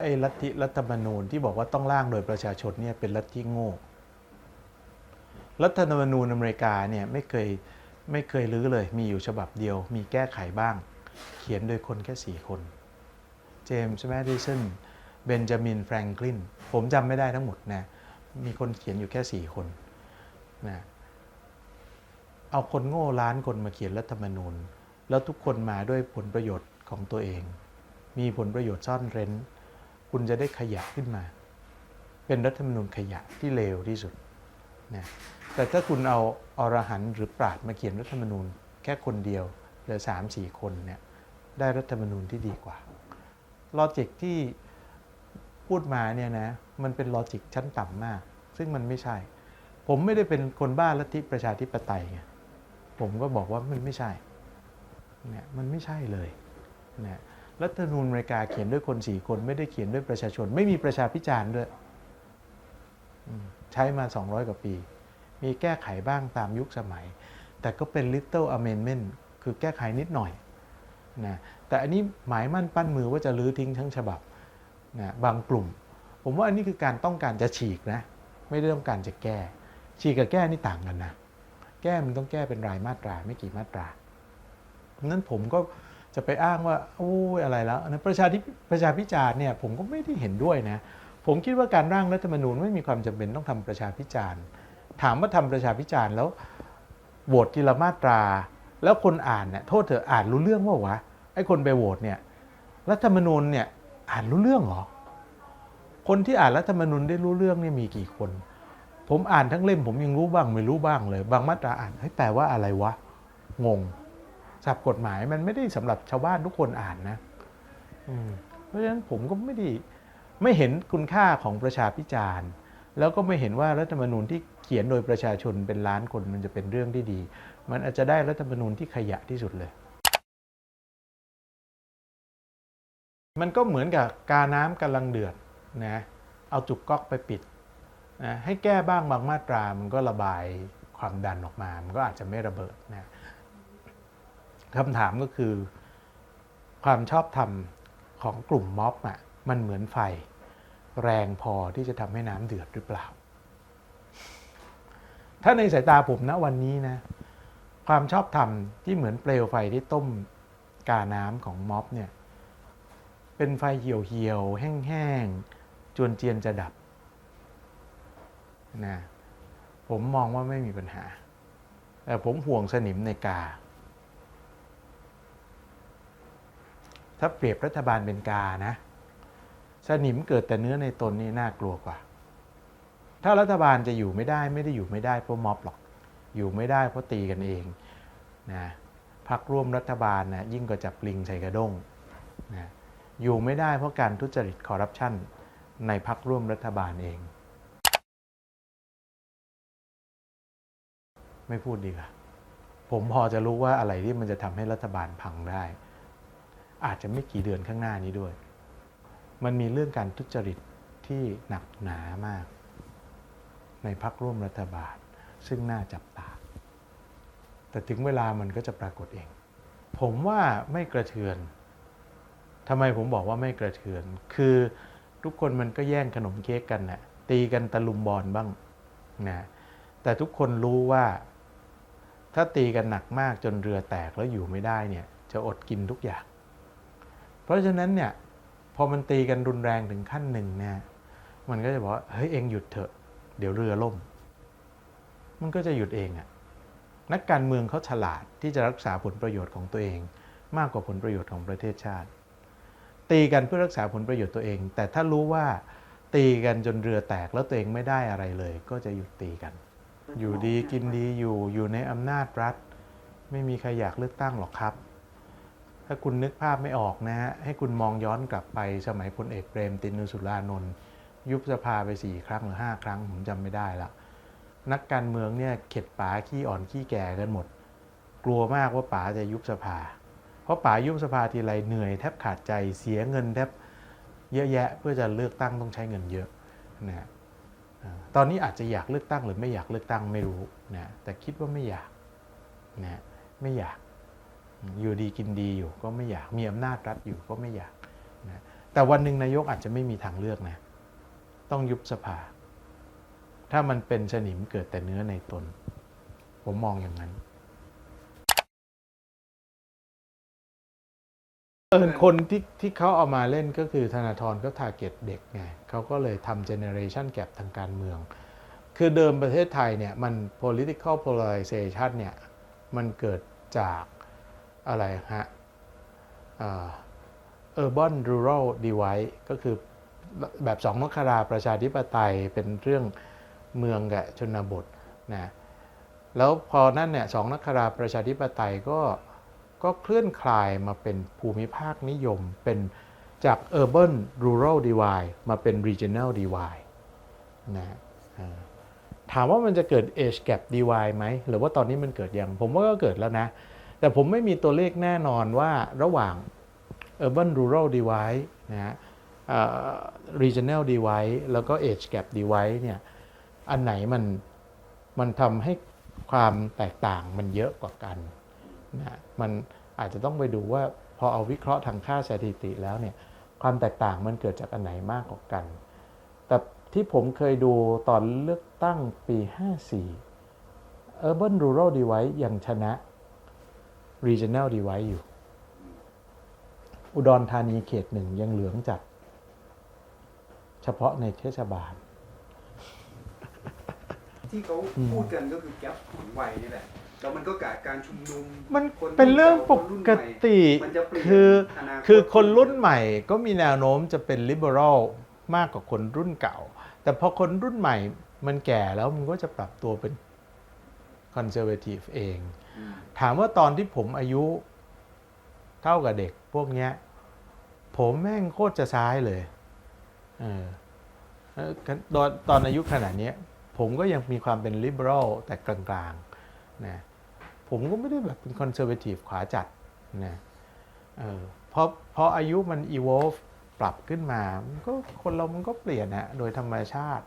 ไอ้ลัทธิรัฐธรรมนูญที่บอกว่าต้องร่างโดยประชาชนเนี่ยเป็นลัทธิโง่ รัฐธรรมนูญอเมริกาเนี่ยไม่เคยไม่เคยรื้อเลย มีอยู่ฉบับเดียว มีแก้ไขบ้าง เขียนโดยคนแค่สี่คน เจมส์แมดิสัน เบนจามิน แฟรงคลิน ผมจำไม่ได้ทั้งหมดนะ มีคนเขียนอยู่แค่สี่คนนะ เอาคนโง่ล้านคนมาเขียนรัฐธรรมนูญ แล้วทุกคนมาด้วยผลประโยชน์ของตัวเอง มีผลประโยชน์ซ่อนเร้น คุณจะได้ขยะขึ้นมา เป็นรัฐธรรมนูญขยะที่เลวที่สุดนะแต่ถ้าคุณเอาอรหันต์หรือปราดมาเขียนรัฐธรรมนูญ แค่คนเดียวหรือสามสี่คนเนี่ยได้รัฐธรรมนูญที่ดีกว่าลอจิกที่พูดมาเนี่ยนะมันเป็นลอจิกชั้นต่ำมาก ซึ่งมันไม่ใช่ ผมไม่ได้เป็นคนบ้าลัทธิประชาธิปไตยไงผมก็บอกว่ามันไม่ใช่เนี่ยมันไม่ใช่เลยนะ รัฐธรรมนูญอเมริกาเขียนด้วยคนสี่คนไม่ได้เขียนด้วยประชาชน ไม่มีประชาพิจารณ์ด้วยใช้มา 200 กว่าปี มีแก้ไขบ้างตามยุคสมัย แต่ก็เป็น little amendment คือแก้ไขนิดหน่อยนะแต่อันนี้หมายมั่นปั้นมือว่าจะลื้อทิ้งทั้งฉบับนะบางกลุ่ม ผมว่าอันนี้คือการต้องการจะฉีกนะ ไม่ได้ต้องการจะแก้ ฉีกกับแก้นี่ต่างกันนะ แก้มันต้องแก้เป็นรายมาตราไม่กี่มาตรานั้นผมก็ จะไปอ้างว่าโอ้ยอะไรแล้วนะประชาธิประชาพิจารณ์เนี่ยผมก็ไม่ได้เห็นด้วยนะผมคิดว่าการร่างรัฐธรรมนูญไม่มีความจำเป็นต้องทำประชาพิจารณ์ถามว่าทำประชาพิจารณ์แล้วโหวตทีละมาตรา แล้วคนอ่านเนี่ยโทษเถอะอ่านรู้เรื่องว่าวะไอ้คนไปโหวตเนี่ยรัฐธรรมนูญเนี่ยอ่านรู้เรื่องหรอคนที่อ่านรัฐธรรมนูญได้รู้เรื่องเนี่ยมีกี่คน ผมอ่านทั้งเล่มผมยังรู้บ้างไม่รู้บ้างเลย บางมาตราอ่านเฮ้ยแปลว่าอะไรวะงง ศัพท์กฎหมายมันไม่ได้สำหรับชาวบ้านทุกคนอ่านนะอืเพราะฉะนั้นผมก็ไม่ได้ไม่เห็นคุณค่าของประชาพิจารณ์ แล้วก็ไม่เห็นว่ารัฐธรรมนูญที่เขียนโดยประชาชนเป็นล้านคนมันจะเป็นเรื่องที่ดี มันอาจจะได้รัฐธรรมนูญที่ขยะที่สุดเลย มันก็เหมือนกับกาน้ำกำลังเดือดนะเอาจุกก๊อกไปปิดนะให้แก้บ้างบางมาตรามันก็ระบายความดันออกมา มันก็อาจจะไม่ระเบิดนะ คำถามก็คือ ความชอบธรรมของกลุ่มม็อบอะมันเหมือนไฟ แรงพอที่จะทำให้น้ำเดือดหรือเปล่า ถ้าในสายตาผมนะวันนี้นะ ความชอบธรรมที่เหมือนเปลวไฟที่ต้มกาน้ำของม็อบเนี่ยเป็นไฟเหี่ยวๆแห้งๆจวนเจียนจะดับนะผมมองว่าไม่มีปัญหา แต่ผมห่วงสนิมในกา ถ้าเปรียบรัฐบาลเป็นกานะสนิมเกิดแต่เนื้อในตนนี่น่ากลัวกว่า ถ้ารัฐบาลจะอยู่ไม่ได้ไม่ได้อยู่ไม่ได้เพราะม็อบหรอก อยู่ไม่ได้เพราะตีกันเองนะพักร่วมรัฐบาลนะยิ่งกว่าจับลิงใส่กระด้งนะอยู่ไม่ได้เพราะการทุจริตคอร์รัปชันในพักร่วมรัฐบาลเอง ไม่พูดดีกว่าผมพอจะรู้ว่าอะไรที่มันจะทำให้รัฐบาลพังได้ อาจจะไม่กี่เดือนข้างหน้านี้ด้วย มันมีเรื่องการทุจริตที่หนักหนามาก ในพักร่วมรัฐบาล ซึ่งน่าจับตา แต่ถึงเวลามันก็จะปรากฏเอง ผมว่าไม่กระเทือนทำไมผมบอกว่าไม่กระเทือน คือทุกคนมันก็แย่งขนมเค้กกันนะ่ะตีกันตะลุมบอลบ้างนะแต่ทุกคนรู้ว่า ถ้าตีกันหนักมากจนเรือแตกแล้วอยู่ไม่ได้เนี่ย จะอดกินทุกอย่าง ราะฉะนั้นเนี่ยพอมันตีกันรุนแรงถึงขั้นหนึ่งเนี่ยมันก็จะบอกว่าเฮ้ยเองหยุดเถอะ เดี๋ยวเรือล่ม มันก็จะหยุดเองอะนักการเมืองเขาฉลาดที่จะรักษาผลประโยชน์ของตัวเอง มากกว่าผลประโยชน์ของประเทศชาติ ตีกันเพื่อรักษาผลประโยชน์ตัวเอง แต่ถ้ารู้ว่าตีกันจนเรือแตกแล้วตัวเองไม่ได้อะไรเลย ก็จะหยุดตีกัน อยู่ดีกินดีอยู่อยู่ในอำนาจรัฐ ไม่มีใครอยากเลือกตั้งหรอกครับ ถ้าคุณนึกภาพไม่ออกนะฮะให้คุณมองย้อนกลับไปสมัยพลเอกเปรมตินุสุรานนท์ยุบสภาไปสี่ครั้งหรือห้าครั้งผมจำไม่ได้ละนักการเมืองเนี่ยเข็ดป๋าขี้อ่อนขี้แก่กันหมด กลัวมากว่าป๋าจะยุบสภา เพราะป๋ายุบสภาทีไรเหนื่อยแทบขาดใจเสียเงินแทบเยอะแยะเพื่อจะเลือกตั้งต้องใช้เงินเยอะนะฮะตอนนี้อาจจะอยากเลือกตั้งหรือไม่อยากเลือกตั้งไม่รู้นะแต่คิดว่าไม่อยากนะไม่อยาก อยู่ดีกินดีอยู่ก็ไม่อยากมีอำนาจรัฐอยู่ก็ไม่อยากนะแต่วันหนึ่งนายกอาจจะไม่มีทางเลือกนะต้องยุบสภา ถ้ามันเป็นสนิมเกิดแต่เนื้อในตน ผมมองอย่างนั้นเออคนที่ที่เขาเอามาเล่นก็คือธนาธรก็ทาร์เก็ตเด็กไงเขาก็เลยทำเจเนเรชันแก p ทางการเมือง คือเดิมประเทศไทยเนี่ยมัน political polarization เนี่ยมันเกิดจาก อะไรฮะเออ urban rural divide ก็คือแบบสองนคราประชาธิปไตยเป็นเรื่องเมืองกับชนบทนะแล้วพอนั่นเนี่ยสองนคราประชาธิปไตยก็ก็เคลื่อนคลายมาเป็นภูมิภาคนิยมเป็นจาก urban rural divide มาเป็น regional divide นะถามว่ามันจะเกิด age gap divide ไหม หรือว่าตอนนี้มันเกิดยัง ผมว่าก็เกิดแล้วนะ แต่ผมไม่มีตัวเลขแน่นอนว่าระหว่าง urban rural divide นะฮะ regional divide แล้วก็ age gap divide เนี่ยอันไหนมันมันทำให้ความแตกต่างมันเยอะกว่ากันนะมันอาจจะต้องไปดูว่าพอเอาวิเคราะห์ทางค่าสถิติแล้วเนี่ยความแตกต่างมันเกิดจากอันไหนมากกว่ากัน แต่ที่ผมเคยดูตอนเลือกตั้งปี 54 urban rural divide ยังชนะ regional divide อยู่ อุดรธานีเขตหนึ่งยังเหลืองจัด เฉพาะในเทศบาล ที่เขาพูดกันก็คือแก๊ปของวัยนี่แหละแล้วมันก็กาการชุมนุมมันคนเป็นเรื่องปคนรุ่นกใหม่ติมันจะเปลี่ยนคืออนาคตคือคนรุ่นใหม่ก็มีแนวโน้มจะเป็น liberal มากกว่าคนรุ่นเก่า แต่พอคนรุ่นใหม่มันแก่แล้วมันก็จะปรับตัวเป็น conservative เองอืม ถามว่าตอนที่ผมอายุเท่ากับเด็กพวกเนี้ย ผมแม่งโคตรจะซ้ายเลยเออตอนตอนอายุขนาดนี้ผมก็ยังมีความเป็น liberal แต่กลางๆนะผมก็ไม่ได้แบบเป็น conservative ขวาจัดนะเออพราะเพราะอายุมัน evolve ปรับขึ้นมา มันก็คนเรามันก็เปลี่ยนนะโดยธรรมชาติ